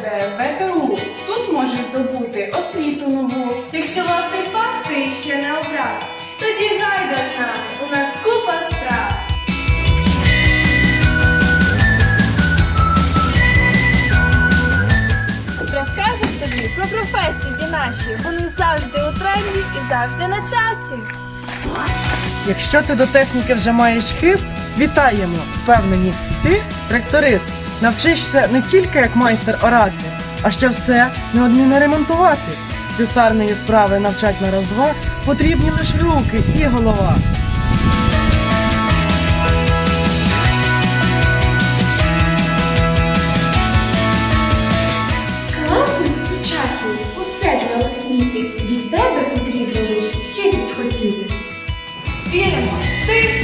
тебе ВТУ. Тут можеш здобути освіту нову. Якщо власний факт ти ще не обрав, тоді гайда з нами, у нас купа справ. Розкажемо тобі про професії наші. Вони завжди у тренді і завжди на часі. Якщо ти до техніки вже маєш хист, вітаємо! Впевнені, ти тракторист. Навчишся не тільки як майстер орати, а ще все неодмінно ремонтувати. Писарної справи навчать на раз-два потрібні лише руки і голова. Класи сучасні, усе для освіти. Від тебе потрібно лише вчитись хотіти. Віримо! ти